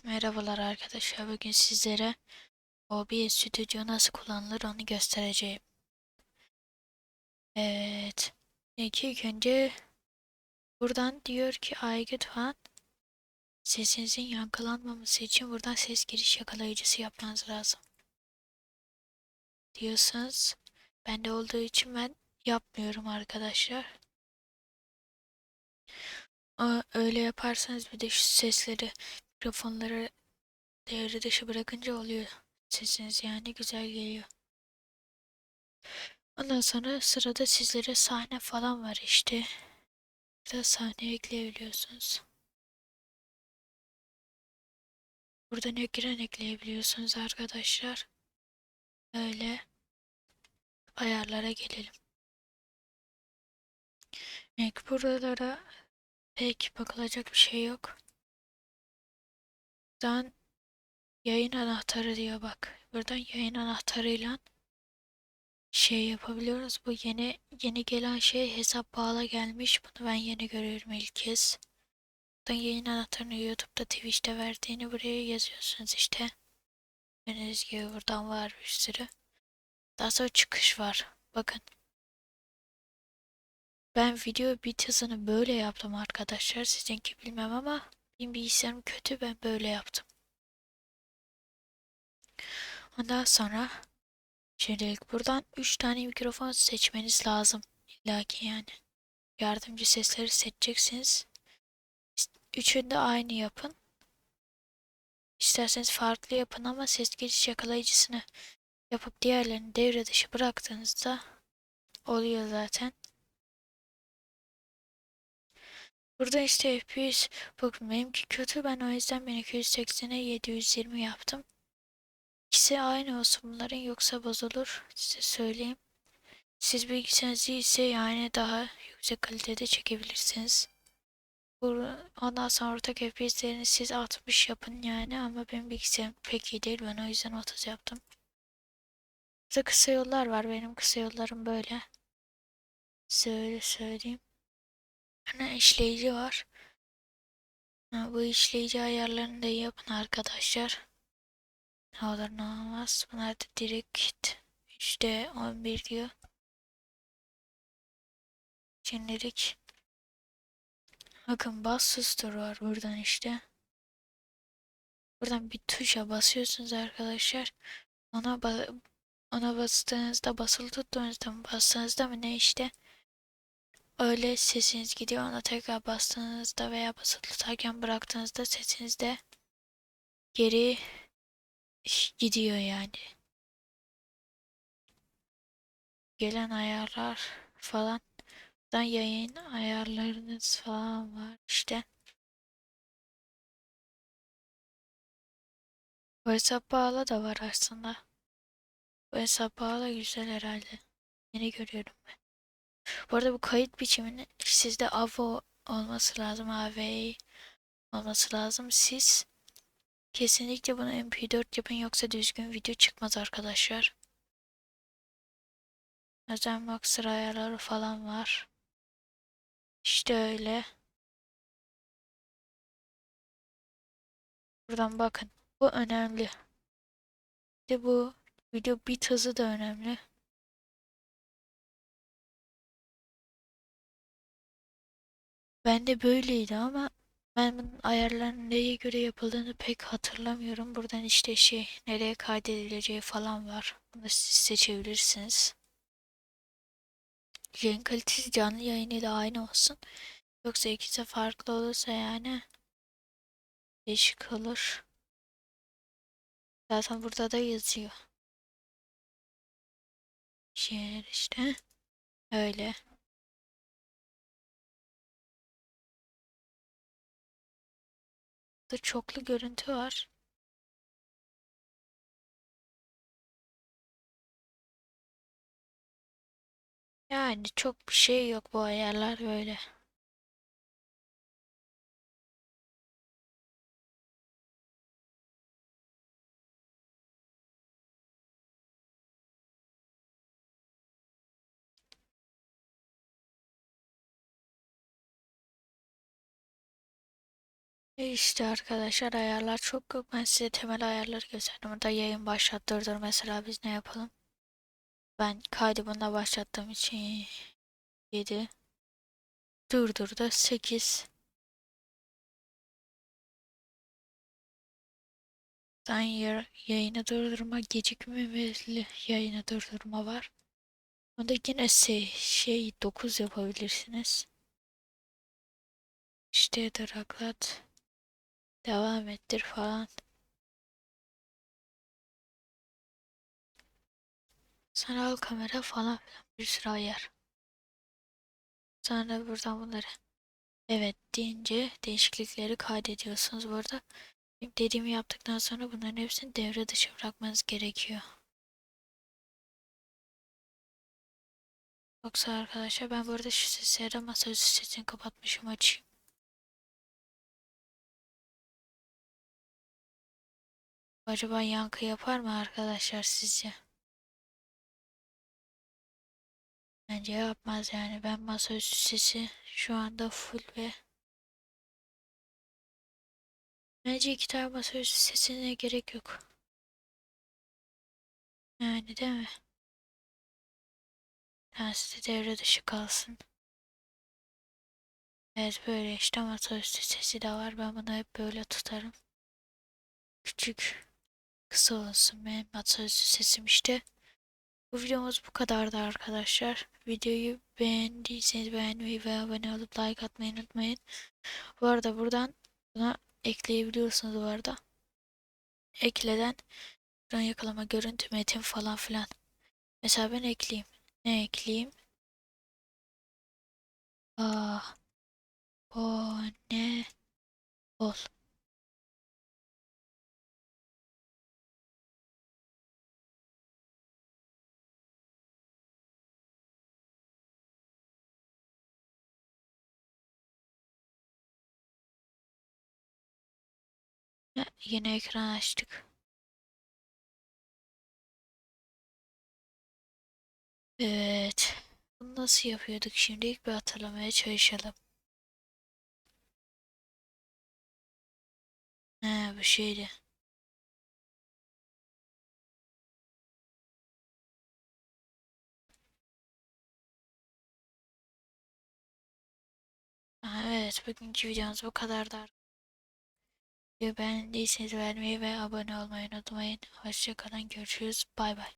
Merhabalar arkadaşlar. Bugün sizlere OBS Studio nasıl kullanılır onu göstereceğim. Evet. İlk önce buradan diyor ki Aygıt Han sesinizin yankılanmaması için buradan ses giriş yakalayıcısı yapmanız lazım. Diyorsunuz. Bende olduğu için ben yapmıyorum arkadaşlar. Öyle yaparsanız bir de şu sesleri mikrofonları devre dışı bırakınca oluyor. Sesiniz yani güzel geliyor. Ondan sonra sırada sizlere sahne falan var işte. Burada sahne ekleyebiliyorsunuz. Buradan ekran ekleyebiliyorsunuz arkadaşlar. Öyle ayarlara gelelim. Mac pek bakılacak bir şey yok. Buradan yayın anahtarı diyor bak. Buradan yayın anahtarıyla şey yapabiliyoruz. Bu yeni yeni gelen şey hesap bağla gelmiş. Bunu ben yeni görüyorum ilk kez. Buradan yayın anahtarını YouTube'da Twitch'te verdiğini buraya yazıyorsunuz işte. Gördüğünüz gibi buradan var bir sürü. Daha sonra çıkış var. Bakın. Ben video bit hızını böyle yaptım arkadaşlar. Sizinki bilmem ama benim bilgisayarım kötü ben böyle yaptım. Ondan sonra şimdilik buradan 3 tane mikrofon seçmeniz lazım. İlla ki yani. Yardımcı sesleri seçeceksiniz. Üçünü de aynı yapın. İsterseniz farklı yapın ama ses giriş yakalayıcısını yapıp diğerlerini devre dışı bıraktığınızda oluyor zaten. Burada işte FPS bakın benimki kötü ben o yüzden 1280'e 720 yaptım. İkisi aynı olsun bunların yoksa bozulur size söyleyeyim. Siz bilgisayarınız iyiyse yani daha yüksek kalitede çekebilirsiniz. Ondan sonra ortak FPS'lerini siz 60 yapın yani ama benim bilgisayarım pek iyi değil ben o yüzden 30 yaptım. Burada kısa yollar var benim kısa yollarım böyle. Size söyleyeyim. Hani işleyici var. Bu işleyici ayarlarını da yapın arkadaşlar. Ne olur ne olmaz. Bunlar da direkt 3'te 11 diyor. Şimdilik bakın bas sustur var buradan işte. Buradan bir tuşa basıyorsunuz arkadaşlar. Ona ba ona bastığınızda basılı tuttuğunuzda mı bastığınızda mı ne işte öyle sesiniz gidiyor. Ona tekrar bastığınızda veya basılı tutarken bıraktığınızda sesiniz de geri gidiyor yani. Gelen ayarlar falan. Buradan yayın ayarlarınız falan var işte. Bu hesap da var aslında. Bu hesap güzel herhalde. Yeni görüyorum ben. Bu arada bu kayıt biçiminin sizde AVO olması lazım. AV olması lazım. Siz kesinlikle bunu MP4 yapın yoksa düzgün video çıkmaz arkadaşlar. Özel maksır ayarları falan var. İşte öyle. Buradan bakın. Bu önemli. de bu video bit hızı da önemli. Ben de böyleydi ama ben bunun ayarlarının neye göre yapıldığını pek hatırlamıyorum. Buradan işte şey nereye kaydedileceği falan var. Bunu siz seçebilirsiniz. Yayın kalitesi canlı yayın aynı olsun. Yoksa ikisi farklı olursa yani değişik olur. Zaten burada da yazıyor. Şeyler işte. Öyle. Burada çoklu görüntü var. Yani çok bir şey yok bu ayarlar böyle. İşte arkadaşlar ayarlar çok yok. Ben size temel ayarları gösterdim. Burada yayın başlattırdır mesela biz ne yapalım? Ben kaydı bunda başlattığım için 7 Durdur da 8 Dan yer, yayını durdurma gecikmemeli yayını durdurma var. Onda yine şey, şey 9 yapabilirsiniz. İşte duraklat. Devam ettir falan. Sanal kamera falan filan bir sürü ayar. Sonra buradan bunları evet deyince değişiklikleri kaydediyorsunuz. Burada dediğimi yaptıktan sonra bunların hepsini devre dışı bırakmanız gerekiyor. Yoksa arkadaşlar ben burada şu sesleri masaüstü sesini kapatmışım açayım. Acaba yankı yapar mı arkadaşlar sizce? Bence yapmaz yani. Ben masaüstü sesi şu anda full ve Bence iki tane masaüstü sesine gerek yok. Yani değil mi? Tanesi de devre dışı kalsın. Evet böyle işte masaüstü sesi de var. Ben bunu hep böyle tutarım. Küçük kısa olsun benim masaüstü sesim işte. Bu videomuz bu kadardı arkadaşlar. Videoyu beğendiyseniz beğenmeyi ve abone olup like atmayı unutmayın. Bu arada buradan buna ekleyebiliyorsunuz bu arada. Ekleden buradan yakalama görüntü metin falan filan. Mesela ben ekleyeyim. Ne ekleyeyim? Ah. O ne? Ol. Yine ekran açtık. Evet. Bunu nasıl yapıyorduk şimdi? İlk bir hatırlamaya çalışalım. He bu şeydi. Evet bugünkü videomuz bu kadardı. Videoyu beğendiyseniz beğenmeyi ve abone olmayı unutmayın. Hoşçakalın. Görüşürüz. Bay bay.